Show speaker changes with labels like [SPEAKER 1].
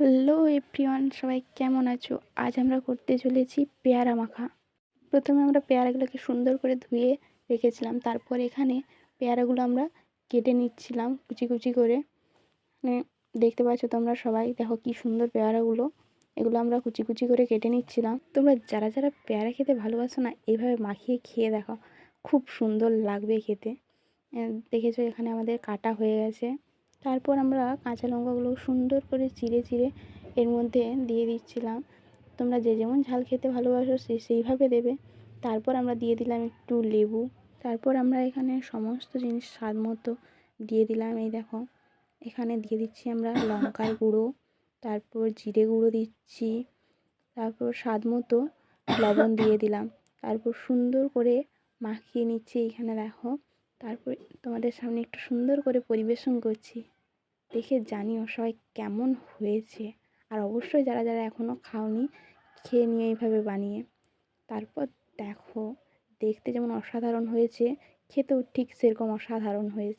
[SPEAKER 1] Hello everyone, সবাই কেমন আছো? আজ আমরা করতে চলেছি পেয়ারা মাখা। প্রথমে আমরা পেয়ারাগুলোকে সুন্দর করে ধুয়ে রেখেছিলাম। তারপর এখানে পেয়ারাগুলো আমরা কেটে নিচ্ছিলাম কুচি কুচি করে। মানে দেখতে পাচ্ছ তোমরা সবাই, দেখো কি সুন্দর পেয়ারাগুলো। এগুলো আমরা কুচি কুচি করে কেটে নিচ্ছিলাম। তোমরা যারা যারা পেয়ারা খেতে ভালোবাসো না এইভাবে মাখিয়ে খেয়ে দেখো। খুব সুন্দর লাগবে খেতে। দেখেছ এখানে আমাদের কাটা হয়ে গেছে। তারপর আমরা কাঁচা লঙ্কাগুলো সুন্দর করে চিড়ে চিড়ে এর মধ্যে দিয়ে দিচ্ছিলাম। তোমরা যে যেমন ঝাল খেতে ভালোবাসো সে সেইভাবে দেবে। তারপর আমরা দিয়ে দিলাম একটু লেবু। তারপর আমরা এখানে সমস্ত জিনিস স্বাদ মতো দিয়ে দিলাম। এই দেখো, এখানে দিয়ে দিচ্ছি আমরা লঙ্কার গুঁড়ো, তারপর জিরে গুঁড়ো দিচ্ছি, তারপর স্বাদ মতো লবণ দিয়ে দিলাম। তারপর সুন্দর করে মাখিয়ে নিচ্ছি। এখানে দেখো তারপর তোমাদের সামনে একটু সুন্দর করে পরিবেশন করছি। দেখে জানিও সবাই কেমন হয়েছে। আর অবশ্যই যারা যারা এখনও খাওনি, খেয়ে নিয়ে এইভাবে বানিয়ে। তারপর দেখো, দেখতে যেমন অসাধারণ হয়েছে, খেতেও ঠিক সেরকম অসাধারণ হয়েছে।